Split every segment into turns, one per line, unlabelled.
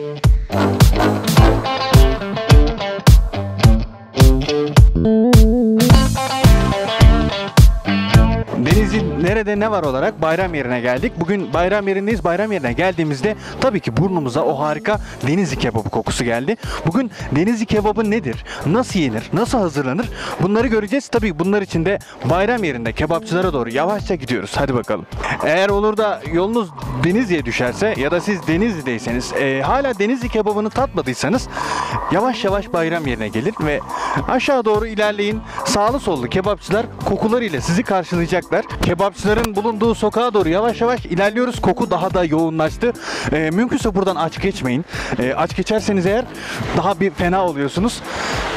Denizli ne var olarak bayram yerine geldik. Bugün bayram yerindeyiz. Bayram yerine geldiğimizde tabii ki burnumuza o harika Denizli kebabı kokusu geldi. Bugün Denizli kebabı nedir? Nasıl yenir? Nasıl hazırlanır? Bunları göreceğiz. Tabii bunlar için de bayram yerinde kebapçılara doğru yavaşça gidiyoruz. Hadi bakalım. Eğer olur da yolunuz Denizli'ye düşerse ya da siz Denizli'deyseniz e, hala Denizli kebabını tatmadıysanız yavaş yavaş bayram yerine gelir ve aşağı doğru ilerleyin. Sağlı sollu kebapçılar kokularıyla sizi karşılayacaklar. Kebapçıların bulunduğu sokağa doğru yavaş yavaş ilerliyoruz. Koku daha da yoğunlaştı. E, mümkünse buradan aç geçmeyin. E, aç geçerseniz eğer daha bir fena oluyorsunuz.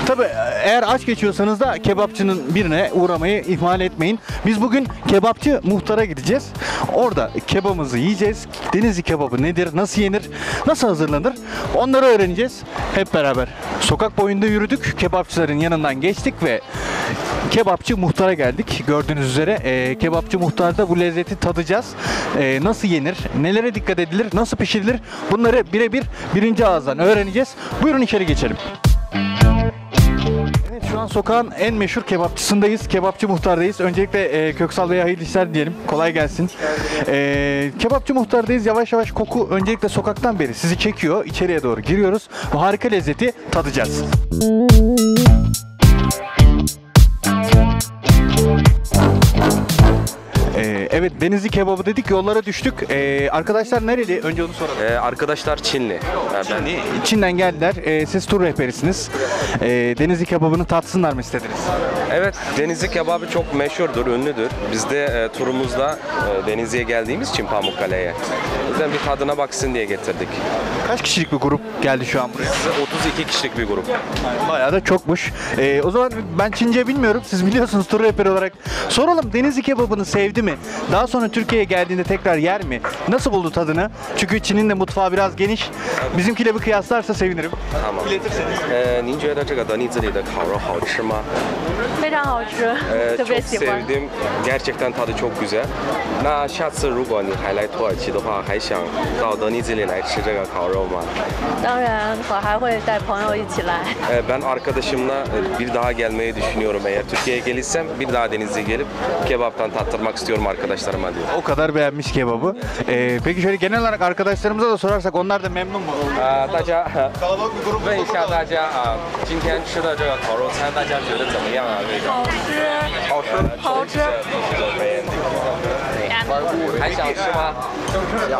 Tabi eğer aç geçiyorsanız da kebapçının birine uğramayı ihmal etmeyin. Biz bugün kebapçı muhtara gideceğiz. Orada kebabımızı yiyeceğiz. Denizli kebabı nedir, nasıl yenir, nasıl hazırlanır onları öğreneceğiz hep beraber. Sokak boyunda yürüdük, kebapçıların yanından geçtik ve kebapçı muhtara geldik. Gördüğünüz üzere e, kebapçı muhtarda bu lezzeti tadacağız. E, nasıl yenir, nelere dikkat edilir, nasıl pişirilir bunları birebir birinci ağızdan öğreneceğiz. Buyurun içeri geçelim. Evet şu an sokağın en meşhur kebapçısındayız. Kebapçı muhtardayız. Öncelikle e, Köksal Bey'e hayırlı işler diyelim. Kolay gelsin. E, kebapçı muhtardayız. Yavaş yavaş koku öncelikle sokaktan beri sizi çekiyor. İçeriye doğru giriyoruz. Bu harika lezzeti tadacağız. Evet Denizli kebabı dedik yollara düştük. E, arkadaşlar nereli? Önce onu soralım.
Ee, arkadaşlar Çinli. Ee, ben
Çinli, Çin'den geldiler. E, siz tur rehberisiniz. E, Denizli kebabını tatsınlar mı istediniz?
Evet, Denizli kebabı çok meşhurdur, ünlüdür. Biz de e, turumuzda e, Denizli'ye geldiğimiz için Pamukkale'ye. O yüzden bir tadına baksın diye getirdik.
Kaç kişilik bir grup geldi şu an buraya?
32 kişilik bir grup.
Bayağı da çokmuş. Ee, o zaman ben Çince bilmiyorum. Siz biliyorsunuz tur rehberi olarak. Soralım Denizli kebabını sevdi mi? Daha sonra Türkiye'ye geldiğinde tekrar yer mi? Nasıl buldu tadını? Çünkü Çin'in de mutfağı biraz geniş. Bizimkiyle bir kıyaslarsa sevinirim.
tamam.
İletirseniz.
呃，您觉得这个德尼兹里的烤肉好吃吗？
非常好吃，
Ee,
特别
çok
喜欢。
sevdim. Gerçekten tadı çok güzel. 那下次如果你还来土耳其的话，还想到德尼兹里来吃这个烤肉吗？
当然，我还会带朋友一起来。
Ee, Ben arkadaşımla e, bir daha gelmeyi düşünüyorum. Eğer Türkiye'ye gelirsem bir daha Denizli'ye gelip kebaptan tattırmak istiyorum arkadaşlarıma diyor.
O kadar beğenmiş kebabı. Ee, peki şöyle genel olarak arkadaşlarımıza da sorarsak onlar da memnun mu?
啊，大家
Kalabalık bir grup.
问一下大家啊，今天吃的这个烤肉餐，大家觉得怎么样啊？味道
好吃，
好吃，
好吃。
还想吃吗？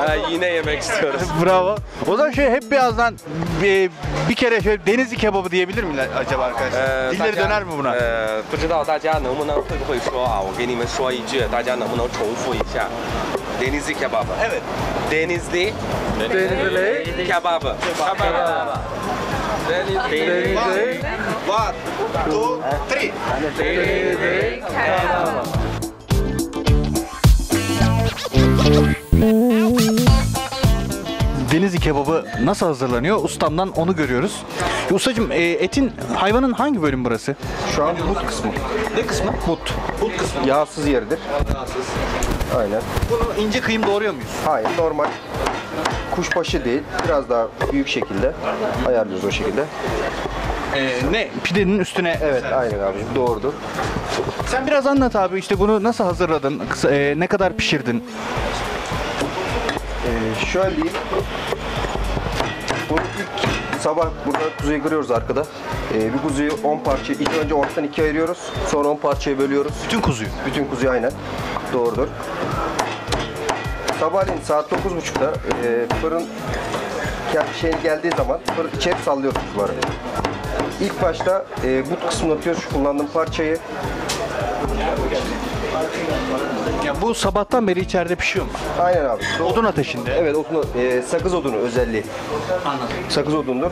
呃，yine yemek istiyoruz.
Bravo. O zaman şöyle hep birazdan bir, bir kere şöyle Denizli kebabı diyebilir miler acaba arkadaşlar?
呃，大
Dilleri
家
döner mi buna?
呃，不知道大家能不能会不会说啊？我给你们说一句，大家能不能重复一下？Denizli kebabı.
Evet.
Denizli. Denizli kebabı. Kebabı. Denizli.
One, two, three. Denizli kebabı nasıl hazırlanıyor? Ustamdan onu görüyoruz. Ustacığım e, etin hayvanın hangi bölüm burası?
Şu an but kısmı.
Ne kısmı? But. But kısmı.
Yağsız yeridir. Aynen.
Bunu ince kıyım doğruyor muyuz?
Hayır normal. Kuşbaşı değil. Biraz daha büyük şekilde ayarlıyoruz o şekilde.
E, ne? Pidenin üstüne.
Evet aynen abicim doğrudur.
Sen biraz anlat abi işte bunu nasıl hazırladın? Kısa- e, ne kadar pişirdin?
Ee, şöyle diyeyim. Bunu ilk sabah burada kuzuyu kırıyoruz arkada. Ee, bir kuzuyu 10 parça, ilk önce ortadan ikiye ayırıyoruz. Sonra 10 parçaya bölüyoruz.
Bütün kuzuyu.
Bütün kuzuyu aynen. Doğrudur. Sabahleyin saat 9.30'da e, fırın kendi şey geldiği zaman fırın içeri sallıyoruz kuzuları. İlk başta e, but kısmını atıyoruz şu kullandığım parçayı.
Ya bu sabahtan beri içeride pişiyor mu?
Aynen abi.
Odun ateşinde.
Evet odunu, e, sakız odunu özelliği.
Anladım.
Sakız odundur.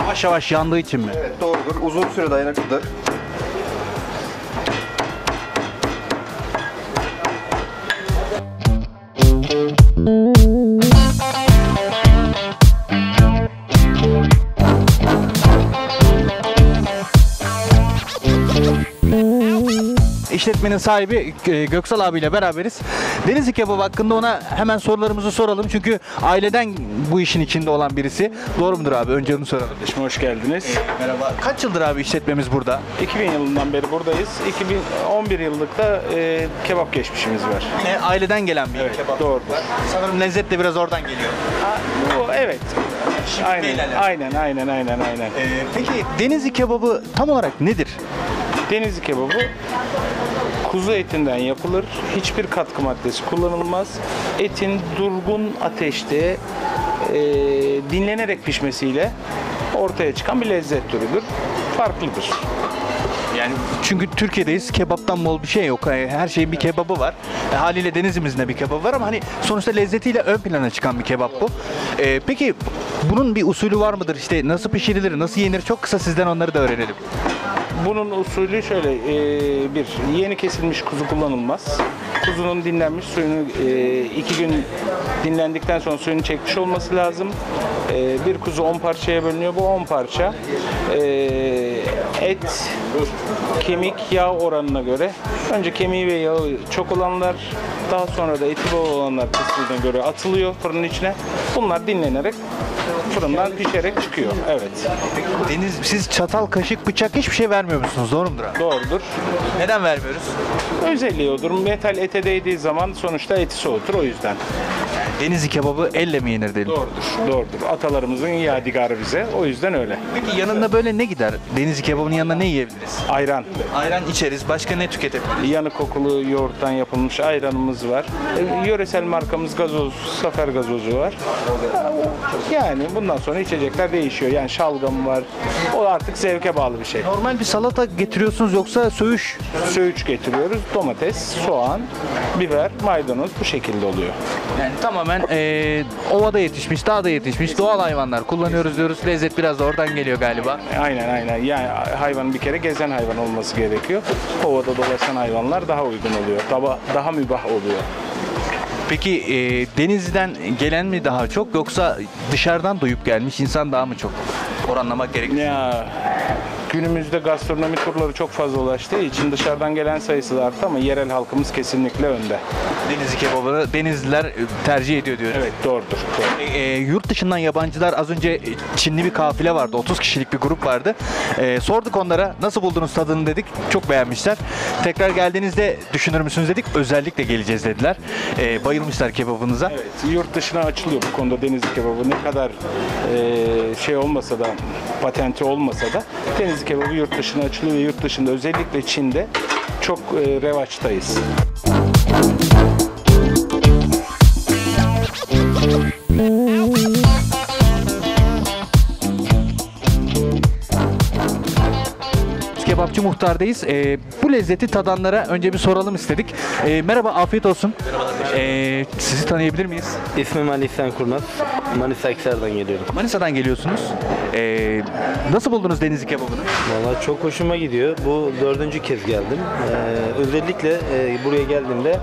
Yavaş yavaş yandığı için mi?
Evet doğrudur. Uzun süre dayanıklıdır.
İşletmenin sahibi e, Göksal abiyle beraberiz. Denizli kebabı hakkında ona hemen sorularımızı soralım. Çünkü aileden bu işin içinde olan birisi. Doğru mudur abi? Önce onu soralım.
Kardeşim hoş geldiniz.
Merhaba. Kaç yıldır abi işletmemiz burada?
2000 yılından beri buradayız. 2011 yıllık da e, kebap geçmişimiz var.
Yine aileden gelen bir
Evet,
kebap.
doğrudur.
Sanırım lezzet de biraz oradan geliyor.
Ha, bu, evet. Aynen, aynen, aynen, aynen, aynen.
Ee, peki Denizli kebabı tam olarak nedir?
Denizli kebabı kuzu etinden yapılır. Hiçbir katkı maddesi kullanılmaz. Etin durgun ateşte e, dinlenerek pişmesiyle ortaya çıkan bir lezzet türüdür. Farklıdır.
Yani çünkü Türkiye'deyiz. Kebaptan bol bir şey yok. Yani Her şeyin bir kebabı var. E, haliyle Denizli'mizin de bir kebabı var ama hani sonuçta lezzetiyle ön plana çıkan bir kebap bu. E, peki bunun bir usulü var mıdır? İşte nasıl pişirilir, nasıl yenir? Çok kısa sizden onları da öğrenelim.
Bunun usulü şöyle e, bir yeni kesilmiş kuzu kullanılmaz. Kuzunun dinlenmiş suyunu e, iki gün dinlendikten sonra suyunu çekmiş olması lazım. E, bir kuzu 10 parçaya bölünüyor. Bu 10 parça e, et, kemik, yağ oranına göre önce kemiği ve yağı çok olanlar daha sonra da eti bol olanlar kısmına göre atılıyor fırının içine. Bunlar dinlenerek fırından pişerek çıkıyor. Evet.
Deniz, siz çatal, kaşık, bıçak hiçbir şey vermiyor musunuz? Doğru mudur abi?
Doğrudur.
Neden vermiyoruz?
özelliği odur. Metal ete değdiği zaman sonuçta eti soğutur o yüzden.
Denizli kebabı elle mi yenir diyelim.
Doğrudur. Doğrudur. Atalarımızın yadigarı bize. O yüzden öyle.
Peki yanında böyle ne gider? Denizli kebabının yanında ne yiyebiliriz?
Ayran.
Ayran içeriz. Başka ne tüketebiliriz?
Yanık kokulu yoğurttan yapılmış ayranımız var. E, yöresel markamız gazoz, Zafer gazozu var. Yani bundan sonra içecekler değişiyor. Yani şalgam var. O artık zevke bağlı bir şey.
Normal bir salata getiriyorsunuz yoksa söğüş
Söğüç getiriyoruz. Domates, soğan, biber, maydanoz bu şekilde oluyor.
Yani tamamen eee, ovada yetişmiş, dağda yetişmiş doğal hayvanlar kullanıyoruz diyoruz. Lezzet biraz da oradan geliyor galiba.
Aynen aynen. Yani hayvanın bir kere gezen hayvan olması gerekiyor. Ovada dolaşan hayvanlar daha uygun oluyor. Daha, daha mübah oluyor.
Peki eee, Denizli'den gelen mi daha çok yoksa dışarıdan duyup gelmiş insan daha mı çok? Oranlamak gerekiyor.
Ya günümüzde gastronomi turları çok fazla ulaştığı için dışarıdan gelen sayısı da arttı ama yerel halkımız kesinlikle önde.
Denizli kebabını Denizliler e, tercih ediyor diyoruz.
Evet doğrudur. doğru.
E, e, yurt dışından yabancılar az önce e, Çinli bir kafile vardı. 30 kişilik bir grup vardı. E, sorduk onlara nasıl buldunuz tadını dedik. Çok beğenmişler. Tekrar geldiğinizde düşünür müsünüz dedik. Özellikle geleceğiz dediler. E, bayılmışlar kebabınıza.
Evet, yurt dışına açılıyor bu konuda denizli kebabı. Ne kadar e, şey olmasa da, patenti olmasa da denizli kebabı yurt dışına açılıyor ve yurt dışında özellikle Çin'de çok e, revaçtayız.
Kebapçı Muhtar'dayız. E, bu lezzeti tadanlara önce bir soralım istedik. E, merhaba, afiyet olsun. E, sizi tanıyabilir miyiz?
İsmim Ali İhsan Kurnaz. Manisa Aksar'dan geliyorum.
Manisa'dan geliyorsunuz. E, nasıl buldunuz Denizli kebabını?
Vallahi çok hoşuma gidiyor. Bu dördüncü kez geldim. Ee, özellikle e, buraya geldiğimde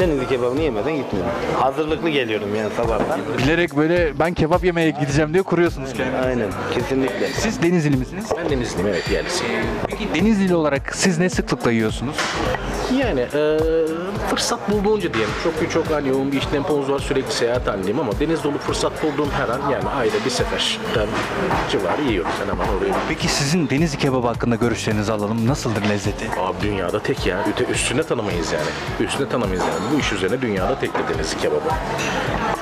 denizli kebabını yemeden gitmiyorum. Hazırlıklı geliyorum yani sabahtan.
Bilerek böyle ben kebap yemeye gideceğim diye kuruyorsunuz kendinizi.
Aynen, kesinlikle.
Siz Denizli misiniz?
Ben Denizliyim evet yerlisiyim.
Peki Denizli olarak siz ne sıklıkla yiyorsunuz?
Yani e, fırsat bulduğunca diyelim. Çok çok hani yoğun bir iş tempomuz var sürekli seyahat halindeyim ama deniz dolu fırsat bulduğum her an yani ayda bir seferden civarı yiyorum sen hemen oraya.
Peki sizin Denizli kebabı hakkında görüşlerinizi alalım. Nasıldır lezzeti?
Abi dünyada tek ya. Üte, üstüne tanımayız yani. Üstüne tanımayız yani. Bu iş üzerine dünyada tek de deniz kebabı.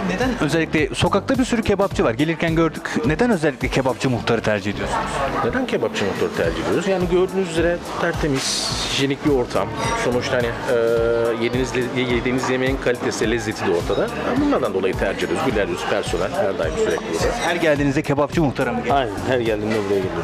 Neden özellikle sokakta bir sürü kebapçı var. Gelirken gördük. Neden özellikle kebapçı muhtarı tercih ediyorsunuz?
Neden kebapçı motoru tercih ediyoruz? Yani gördüğünüz üzere tertemiz, hijyenik bir ortam. Sonuçta hani e, yediğiniz, yediğiniz yemeğin kalitesi, lezzeti de ortada. Bunlardan dolayı tercih ediyoruz. Güler yüz personel her daim sürekli burada.
Her geldiğinizde kebapçı muhtara mı geliyor?
Aynen, her geldiğimde buraya geliyorum.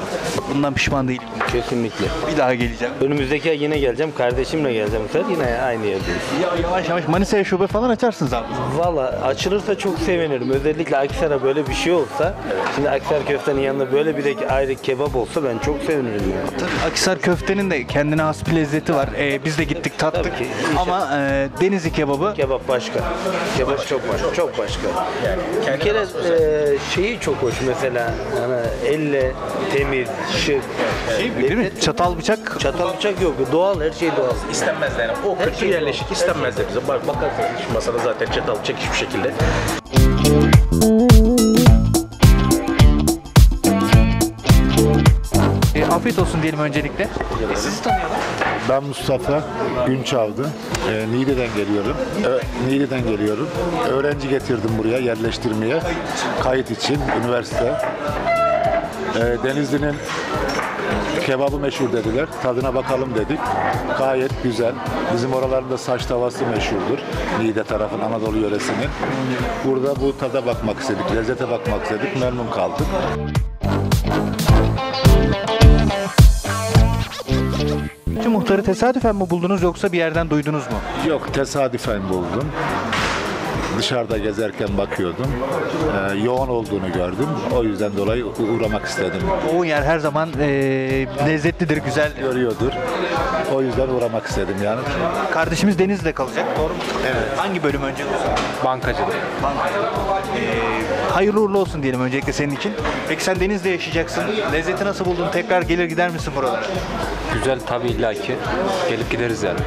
Bundan pişman değilim.
Kesinlikle.
Bir daha geleceğim.
Önümüzdeki ay yine geleceğim, kardeşimle geleceğim bu sefer. Yine aynı yerdeyiz.
Ya yavaş yavaş Manisa'ya şube falan açarsınız abi.
Valla açılırsa çok sevinirim. Özellikle Aksar'a böyle bir şey olsa. Şimdi Aksar köftenin yanında böyle bir de ayrı kebap olsa ben çok sevinirim yani.
Tabii Akisar köftenin de kendine has bir lezzeti var. Ee, biz de gittik tattık.
Tabii ki, inşallah.
Ama e, Denizli kebabı
Kebap başka. Kebap çok başka. Çok başka. bir kere e, şeyi çok hoş mesela. Yani elle temiz, şık.
Şey değil mi? Çatal bıçak
Çatal bıçak yok. Doğal, her şey doğal.
İstenmezler yani. O kültür yerleşik istenmezler bize. Bak bakarsanız şu masada zaten çatal bıçak hiçbir şekilde.
E, afiyet olsun diyelim öncelikle. E, sizi tanıyalım.
Ben Mustafa Günçavdı. Ee, Niğde'den geliyorum. Ö- Niğde'den geliyorum. Öğrenci getirdim buraya yerleştirmeye. Kayıt için üniversite. Ee, Denizli'nin kebabı meşhur dediler. Tadına bakalım dedik. Gayet güzel. Bizim oralarında saç tavası meşhurdur. Niğde tarafın Anadolu yöresinin. Burada bu tada bakmak istedik, lezzete bakmak istedik. Memnun kaldık.
Şu muhtarı tesadüfen mi buldunuz yoksa bir yerden duydunuz mu?
Yok tesadüfen buldum. Dışarıda gezerken bakıyordum. Ee, yoğun olduğunu gördüm. O yüzden dolayı uğramak istedim.
Yoğun yer her zaman e, lezzetlidir, güzel.
Görüyordur. O yüzden uğramak istedim yani.
Kardeşimiz Deniz'de kalacak, doğru mu? Evet. Hangi bölüm önce?
Bankacılık.
Ee, hayırlı uğurlu olsun diyelim öncelikle senin için. Peki sen Deniz'de yaşayacaksın. Lezzeti nasıl buldun? Tekrar gelir gider misin buralara?
Güzel tabii illaki. Gelip gideriz yani.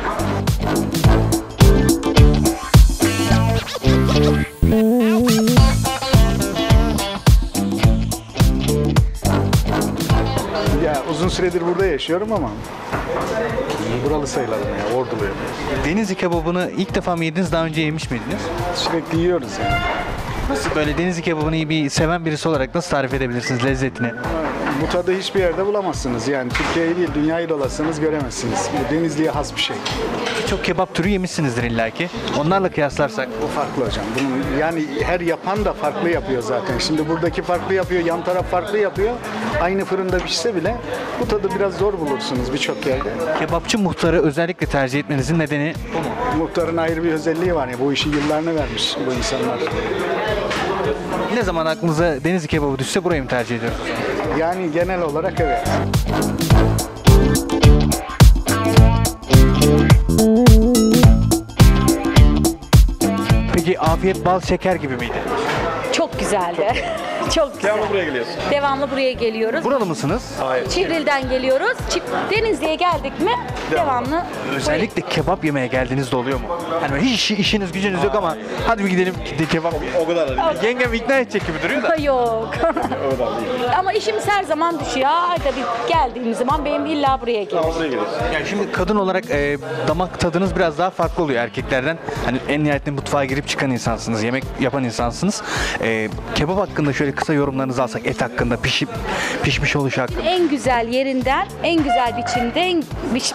Ya uzun süredir burada yaşıyorum ama buralı sayılalım ya, orduluyum.
Denizli kebabını ilk defa mı yediniz, daha önce yemiş miydiniz?
Sürekli yiyoruz yani.
Nasıl böyle Denizli kebabını iyi bir seven birisi olarak nasıl tarif edebilirsiniz lezzetini?
Bu tadı hiçbir yerde bulamazsınız yani. Türkiye'yi değil, dünyayı dolaşsanız göremezsiniz. Bu Denizli'ye has bir şey.
Birçok kebap türü yemişsinizdir illaki. Onlarla kıyaslarsak
Bu farklı hocam. Bunun yani her yapan da farklı yapıyor zaten. Şimdi buradaki farklı yapıyor, yan taraf farklı yapıyor. Aynı fırında pişse bile bu tadı biraz zor bulursunuz birçok yerde.
kebapçı muhtarı özellikle tercih etmenizin nedeni
Muhtarın ayrı bir özelliği var ya. Bu işi yıllarını vermiş bu insanlar.
ne zaman aklınıza Denizli kebabı düşse burayı mı tercih ediyorsunuz?
Yani genel olarak evet.
Peki afiyet bal şeker gibi miydi?
Çok güzeldi. Çok güzel. Devamlı buraya geliyorsun. Devamlı buraya geliyoruz.
Buralı mısınız?
Çivril'den geliyoruz. Çi- Denizli'ye geldik mi devamlı.
Özellikle kebap yemeye geldiğinizde oluyor mu? Hani böyle hiç işiniz gücünüz yok ama hadi bir gidelim de kebap O kadar Yengem ikna edecek gibi duruyor da.
Yok. Ama işimiz her zaman düşüyor. Ayda bir geldiğim zaman benim illa buraya geliyor.
Yani şimdi kadın olarak e, damak tadınız biraz daha farklı oluyor erkeklerden. Hani en nihayetinde mutfağa girip çıkan insansınız, yemek yapan insansınız. E, kebap hakkında şöyle kısa yorumlarınızı alsak, et hakkında, pişip pişmiş oluşu hakkında.
En güzel yerinden, en güzel biçimde, en biç-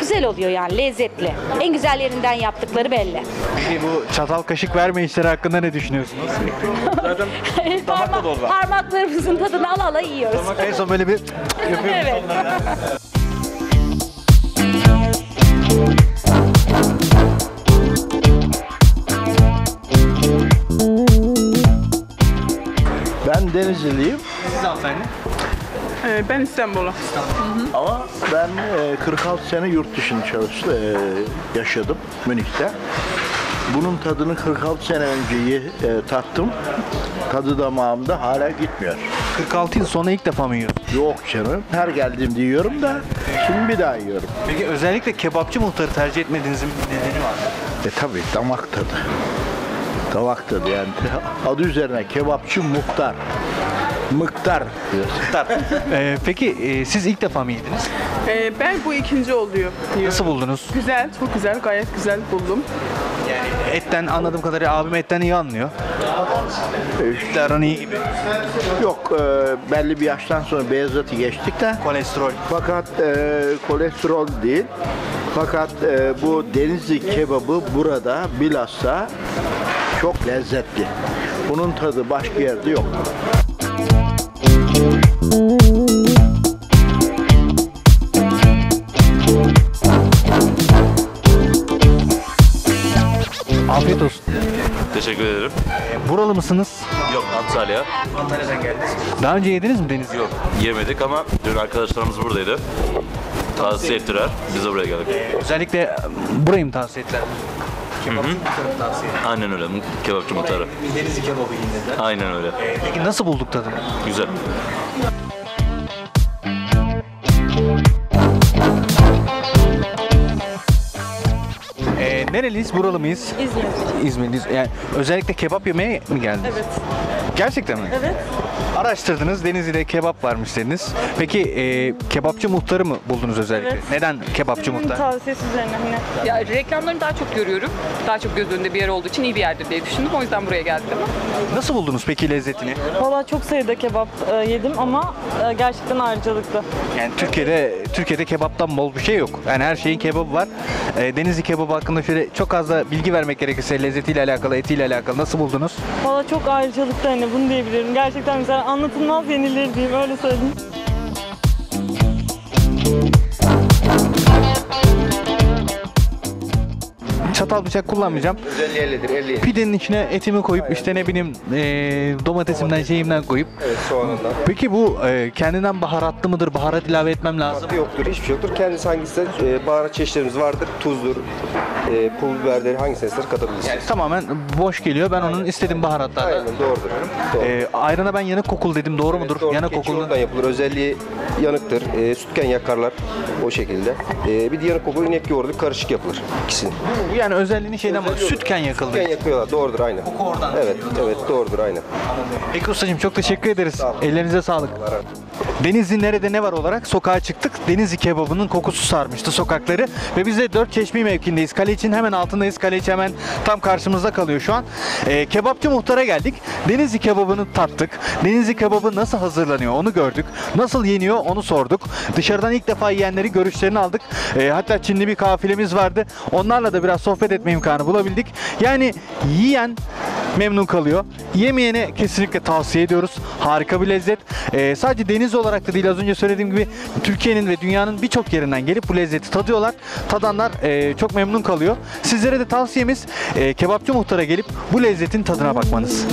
güzel oluyor yani lezzetli. En güzel yerinden yaptıkları belli.
Peki bu çatal kaşık verme işleri hakkında ne düşünüyorsunuz?
Parmak, parmaklarımızın tadını ala ala yiyoruz.
en son böyle bir yapıyor
Evet.
Ben Denizliliyim
Siz hanımefendi.
Ee, Ben İstanbul'u.
ama ben e, 46 sene yurt dışında çalıştım, e, yaşadım Münih'te. Bunun tadını 46 sene önce ye- e, tattım. Tadı damağımda hala gitmiyor.
46 yıl sonra ilk defa mı yiyorsunuz?
Yok canım. Her geldiğimde yiyorum da şimdi bir daha yiyorum.
Peki özellikle kebapçı muhtarı tercih etmediğinizin bir nedeni var.
E tabi damak tadı. Damak tadı yani. Adı üzerine kebapçı muhtar. Mıktar diyorsun.
Ee, peki e, siz ilk defa mı yediniz?
Ee, Ben bu ikinci oluyor.
Nasıl buldunuz?
Güzel, çok güzel, gayet güzel buldum.
Yani etten anladığım kadarıyla abim etten iyi anlıyor. Etle aran iyi gibi.
Yok e, belli bir yaştan sonra beyazatı geçtik de
Kolesterol.
fakat e, kolesterol değil. Fakat e, bu denizli kebabı burada bilhassa çok lezzetli. Bunun tadı başka yerde yok.
Mısınız?
Yok Antalya.
Antalya'dan geldiniz. Daha önce yediniz mi deniz?
Yok yemedik ama dün arkadaşlarımız buradaydı. Tavsiye ettiler. Biz de buraya geldik.
Özellikle e, burayı mı tavsiye ettiler? Kebapçı muhtarı tavsiye.
Aynen öyle. Kebapçı muhtarı.
Denizli kebabı yiyin dediler.
Aynen öyle.
Peki nasıl bulduk tadını?
Güzel.
Nereliyiz? Buralı mıyız?
İzmir.
İzmirliyiz. Yani özellikle kebap yemeye mi geldiniz?
Evet.
Gerçekten mi?
Evet.
Araştırdınız, Denizli'de kebap varmış dediniz. Peki e, kebapçı muhtarı mı buldunuz özellikle?
Evet.
Neden kebapçı muhtar?
Tavsiyesi üzerine yine.
Ya reklamlarını daha çok görüyorum. Daha çok göz önünde bir yer olduğu için iyi bir yerdir diye düşündüm. O yüzden buraya geldim.
Nasıl buldunuz peki lezzetini?
Valla çok sayıda kebap e, yedim ama e, gerçekten ayrıcalıklı.
Yani Türkiye'de Türkiye'de kebaptan bol bir şey yok. Yani her şeyin kebabı var. E, Denizli kebabı hakkında şöyle çok az da bilgi vermek gerekirse lezzetiyle alakalı, etiyle alakalı nasıl buldunuz?
Valla çok ayrıcalıklı hani bunu diyebilirim. Gerçekten güzel. Anlatılmaz yenilir diyeyim öyle söyleyeyim.
Çatal bıçak kullanmayacağım.
Özelliği ellidir, elli.
Pidenin içine etimi koyup işte ne bileyim e, domatesimden şeyimden koyup.
Evet, soğanından.
Peki bu e, kendinden baharatlı mıdır? Baharat ilave etmem lazım.
Baharatı yoktur, hiçbir şey yoktur. Kendisi hangisi e, baharat çeşitlerimiz vardır. Tuzdur, e, pul biberleri hangisini ister katabilirsiniz.
Tamamen boş geliyor. Ben onun istediğim baharatlarla.
Aynen doğrudur. Doğru.
E, ayrana ben yanık kokulu dedim. Doğru mudur?
Doğru,
yanık
keçi
kokulu.
yapılır. Özelliği yanıktır. E, sütken yakarlar o şekilde. E, bir de yanık kokulu inek yoğurdu karışık yapılır ikisini.
Bu yani özelliğini şeyden var. Sütken yakıldı.
Sütken yakıyorlar. Doğrudur aynen.
Koku oradan.
Evet, evet doğrudur aynen.
Peki ustacığım çok teşekkür ederiz. Ellerinize sağlık. Denizli nerede ne var olarak sokağa çıktık. Denizli kebabının kokusu sarmıştı sokakları. Ve biz de Dört Çeşme mevkindeyiz. Kale için hemen altındayız. Kale için hemen tam karşımızda kalıyor şu an. Ee, kebapçı muhtara geldik. Denizli kebabını tattık. Denizli kebabı nasıl hazırlanıyor onu gördük. Nasıl yeniyor onu sorduk. Dışarıdan ilk defa yiyenleri görüşlerini aldık. Ee, hatta Çinli bir kafilemiz vardı. Onlarla da biraz sohbet etme imkanı bulabildik. Yani yiyen memnun kalıyor. Yemeyene kesinlikle tavsiye ediyoruz. Harika bir lezzet. Ee, sadece deniz olarak da değil az önce söylediğim gibi Türkiye'nin ve dünyanın birçok yerinden gelip bu lezzeti tadıyorlar. Tadanlar e, çok memnun kalıyor. Sizlere de tavsiyemiz e, kebapçı muhtara gelip bu lezzetin tadına bakmanız.